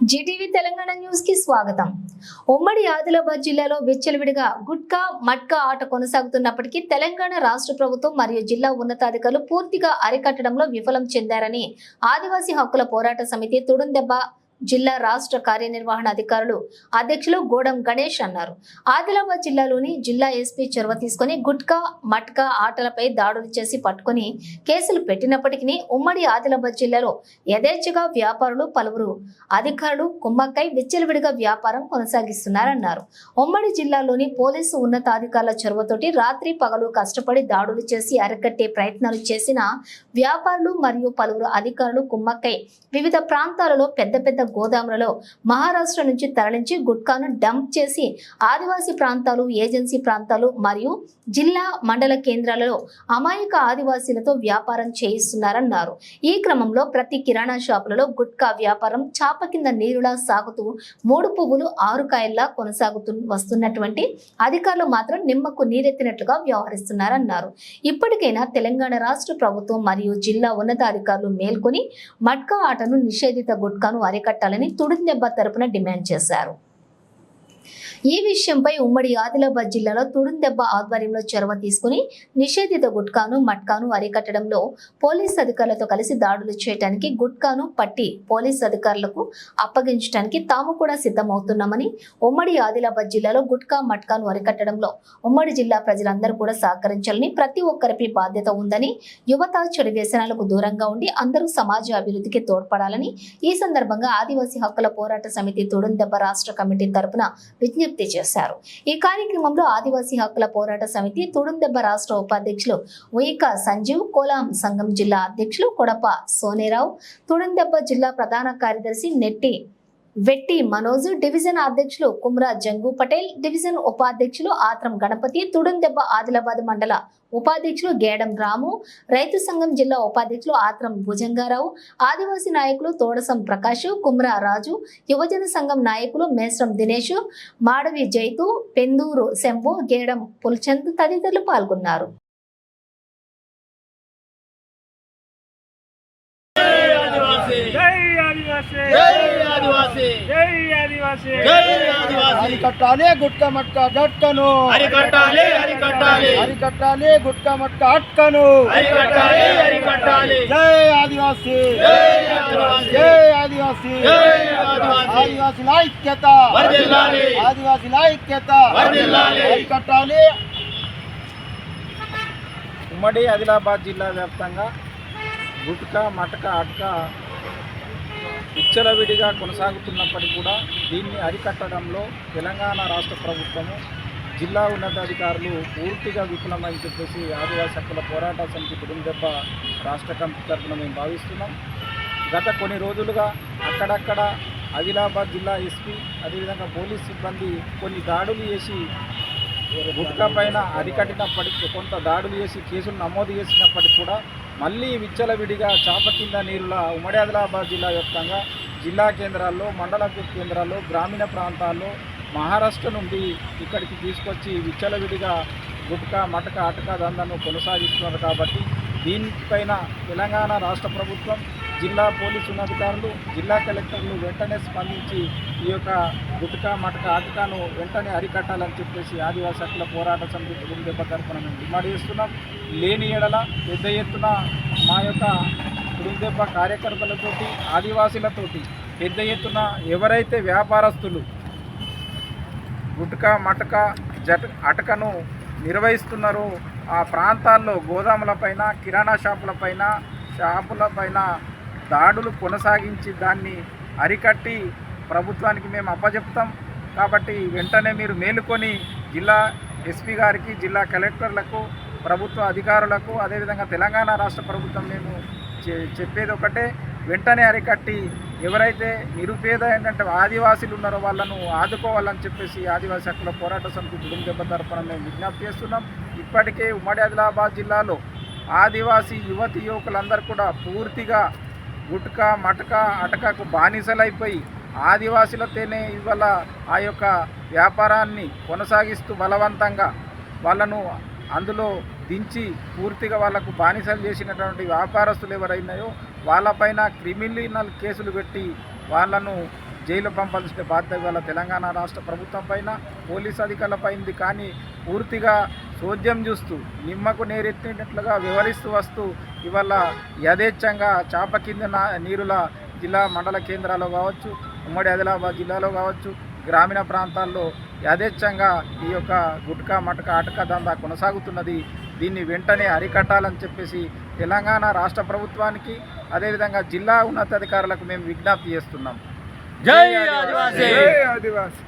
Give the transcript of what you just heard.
Zee TV Telangana న్యూస్కి స్వాగతం. ఉమ్మడి ఆదిలాబాద్ జిల్లాలో విచ్చలవిడిగా గుట్కా మట్కా ఆట కొనసాగుతున్నప్పటికీ తెలంగాణ రాష్ట్ర ప్రభుత్వం మరియు జిల్లా ఉన్నతాధికారులు పూర్తిగా అరికట్టడంలో విఫలం చెందారని ఆదివాసీ హక్కుల పోరాట సమితి తుడుందెబ్బ జిల్లా రాష్ట్ర కార్యనిర్వహణ అధికారులు అధ్యక్షులు గోడం గణేష్ అన్నారు. ఆదిలాబాద్ జిల్లాలోని జిల్లా ఎస్పీ చొరవ తీసుకుని గుట్కా మట్కా ఆటలపై దాడులు చేసి పట్టుకుని కేసులు పెట్టినప్పటికీ ఉమ్మడి ఆదిలాబాద్ జిల్లాలో యథేచ్ఛగా వ్యాపారులు పలువురు అధికారులు కుమ్మక్కై విచ్చలవిడిగా వ్యాపారం కొనసాగిస్తున్నారన్నారు. ఉమ్మడి జిల్లాలోని పోలీసు ఉన్నతాధికారుల చొరవతోటి రాత్రి పగలు కష్టపడి దాడులు చేసి అరికట్టే ప్రయత్నాలు చేసిన వ్యాపారులు మరియు పలువురు అధికారులు కుమ్మక్కై వివిధ ప్రాంతాలలో పెద్ద పెద్ద గోదాములలో మహారాష్ట్ర నుంచి తరలించి గుట్కాను డంప్ చేసి ఆదివాసీ ప్రాంతాలు ఏజెన్సీ ప్రాంతాలు మరియు జిల్లా మండల కేంద్రాలలో అమాయక ఆదివాసీలతో వ్యాపారం చేయిస్తున్నారన్నారు. ఈ క్రమంలో ప్రతి కిరాణా షాపులలో గుట్కా వ్యాపారం చాప కింద నీరులా సాగుతూ మూడు పువ్వులు ఆరు కాయల్లా కొనసాగుతూ వస్తున్నటువంటి అధికారులు మాత్రం నిమ్మకు నీరెత్తినట్లుగా వ్యవహరిస్తున్నారన్నారు. ఇప్పటికైనా తెలంగాణ రాష్ట్ర ప్రభుత్వం మరియు జిల్లా ఉన్నతాధికారులు మేల్కొని మట్కా ఆటను నిషేధిత గుట్కాను అరికట్టాలని తుడుందెబ్బ తరపున డిమాండ్ చేశారు. ఈ విషయంపై ఉమ్మడి ఆదిలాబాద్ జిల్లాలో తుడుందెబ్బ ఆధ్వర్యంలో చొరవ తీసుకుని నిషేధిత గుట్కాను మట్కాను అరికట్టడంలో పోలీస్ అధికారులతో కలిసి దాడులు చేయడానికి గుట్కాను పట్టి పోలీస్ అధికారులకు అప్పగించడానికి తాము కూడా సిద్ధమవుతున్నామని ఉమ్మడి ఆదిలాబాద్ జిల్లాలో గుట్కా మట్కాను అరికట్టడంలో ఉమ్మడి జిల్లా ప్రజలందరూ కూడా సహకరించాలని ప్రతి ఒక్కరిపై బాధ్యత ఉందని యువత చెడు వ్యసనాలకు దూరంగా ఉండి అందరూ సమాజ అభివృద్ధికి తోడ్పడాలని ఈ సందర్భంగా ఆదివాసీ హక్కుల పోరాట సమితి తుడుందెబ్బ రాష్ట్ర కమిటీ తరపున విజ్ఞప్తి చేశారు. ఈ కార్యక్రమంలో ఆదివాసీ హక్కుల పోరాట సమితి తుడుందెబ్బ రాష్ట్ర ఉపాధ్యక్షులు ఉయిక సంజీవ్ కోలాం సంఘం జిల్లా అధ్యక్షులు కొడప సోనేరావు తుడుందెబ్బ జిల్లా ప్రధాన కార్యదర్శి నెట్టి వెట్టి మనోజ్ డివిజన్ అధ్యక్షులు కుమ్రా జంగు పటేల్ డివిజన్ ఉపాధ్యక్షులు ఆత్రం గణపతి తుడుందెబ్బ ఆదిలాబాద్ మండల ఉపాధ్యక్షులు గేడం రాము రైతు సంఘం జిల్లా ఉపాధ్యక్షులు ఆత్రం భుజంగారావు ఆదివాసీ నాయకులు తోడసం ప్రకాష్ కుమ్రా రాజు యువజన సంఘం నాయకులు మేశ్రం దినేష్ మాడవి జైతు పెందూరు శంభు గేడం పుల్చంద్ తదితరులు పాల్గొన్నారు. ఆదివాసీ! జై ఆదివాసీ! ఆదివాసీ! ఆదివాసీ! అరికట్టాలి గుట్క మట్క గట్కను! అరికట్టాలి అరికట్టాలి! అరికట్టాలి గుట్క మట్క అట్కను! అరికట్టాలి అరికట్టాలి! జై ఆదివాసి! జై ఆదివాసీ! జై ఆదివాసి! జై ఆదివాసీ! ఆదివాసుల ఐక్యత వర్ధిల్లాలి! ఆదివాసుల ఐక్యత వర్ధిల్లాలి. అరికట్టాలి! ఉమ్మడి ఆదిలాబాద్ జిల్లా వ్యాప్తంగా గుట్కా మటక అట్క విచ్చలవిడిగా కొనసాగుతున్నప్పటికీ కూడా దీన్ని అరికట్టడంలో తెలంగాణ రాష్ట్ర ప్రభుత్వము జిల్లా ఉన్నతాధికారులు పూర్తిగా విఫలమని చెప్పేసి ఆదివాసీ హక్కుల పోరాట సమితి కుటుంబెబ్బ రాష్ట్ర కమిటీ తరఫున మేము భావిస్తున్నాం. గత కొన్ని రోజులుగా అక్కడక్కడ ఆదిలాబాద్ జిల్లా ఎస్పీ అదేవిధంగా పోలీస్ సిబ్బంది కొన్ని దాడులు చేసి గుట్కా పైన అరికట్టినప్పటికీ కొంత దాడులు చేసి కేసులు నమోదు చేసినప్పటికీ కూడా మళ్ళీ విచ్చలవిడిగా చాప కింద నీరుల ఉమ్మడి ఆదిలాబాద్ జిల్లా వ్యాప్తంగా జిల్లా కేంద్రాల్లో మండల కేంద్రాల్లో గ్రామీణ ప్రాంతాల్లో మహారాష్ట్ర నుండి ఇక్కడికి తీసుకొచ్చి విచ్చలవిడిగా గుట్కా మటక అటక దందను కొనసాగిస్తున్నారు కాబట్టి దీనిపైన తెలంగాణ రాష్ట్ర ప్రభుత్వం జిల్లా పోలీసు ఉన్నధికారులు జిల్లా కలెక్టర్లు వెంటనే స్పందించి ఈ యొక్క గుట్కా మటక ఆటకాను వెంటనే అరికట్టాలని చెప్పేసి ఆదివాసీ హక్కుల పోరాట సమితి కుటుంబ తరఫున మేము డిమాండ్ చేస్తున్నాం. లేని ఎడల పెద్ద ఎత్తున మా యొక్క కుటుంబ కార్యకర్తలతోటి ఆదివాసీలతోటి పెద్ద ఎత్తున ఎవరైతే వ్యాపారస్తులు గుట్కా మటక జట అటకను నిర్వహిస్తున్నారో ఆ ప్రాంతాల్లో గోదాములపైన కిరాణా షాపులపైన షాపులపైన దాడులు కొనసాగించి దాన్ని అరికట్టి ప్రభుత్వానికి మేము అప్పజెప్తాం. కాబట్టి వెంటనే మీరు మేలుకొని జిల్లా ఎస్పీ గారికి జిల్లా కలెక్టర్లకు ప్రభుత్వ అధికారులకు అదేవిధంగా తెలంగాణ రాష్ట్ర ప్రభుత్వం మేము చె- చెప్పేది ఒకటే. వెంటనే అరికట్టి ఎవరైతే నిరుపేద ఏంటంటే ఆదివాసీలు ఉన్నారో వాళ్ళను ఆదుకోవాలని చెప్పేసి ఆదివాసీ హక్కుల పోరాట సమితి దుడుం దెబ్బ తరఫున మేము విజ్ఞప్తి చేస్తున్నాం. ఇప్పటికే ఉమ్మడి ఆదిలాబాద్ జిల్లాలో ఆదివాసీ యువతి యువకులందరూ కూడా పూర్తిగా గుట్కా మటకా అటకకు బానిసలైపోయి ఆదివాసులతోనే ఇవాళ ఆ యొక్క వ్యాపారాన్ని కొనసాగిస్తూ బలవంతంగా వాళ్ళను అందులో దించి పూర్తిగా వాళ్ళకు బానిసలు చేసినటువంటి వ్యాపారస్తులు ఎవరైనాయో వాళ్ళపైన క్రిమినల్ కేసులు పెట్టి వాళ్ళను జైలు పంపాల్సిన బాధ్యత ఇవాళ తెలంగాణ రాష్ట్ర ప్రభుత్వం పైన పోలీస్ అధికారులపైంది కానీ పూర్తిగా చోద్యం చూస్తూ నిమ్మకు నేరెత్తినట్లుగా వివరిస్తూ వస్తూ ఇవాళ యథేచ్ఛంగా చాప కింద నా- నీరుల జిల్లా మండల కేంద్రాల్లో కావచ్చు ఉమ్మడి ఆదిలాబాద్ జిల్లాలో కావచ్చు గ్రామీణ ప్రాంతాల్లో యథేచ్ఛంగా ఈ యొక్క గుట్కా మటక ఆటక దందా కొనసాగుతున్నది. దీన్ని వెంటనే అరికట్టాలని చెప్పేసి తెలంగాణ రాష్ట్ర ప్రభుత్వానికి అదేవిధంగా జిల్లా ఉన్నతాధికారులకు మేము విజ్ఞప్తి చేస్తున్నాం. జై ఆదివాసీ! ఆదివాసీ!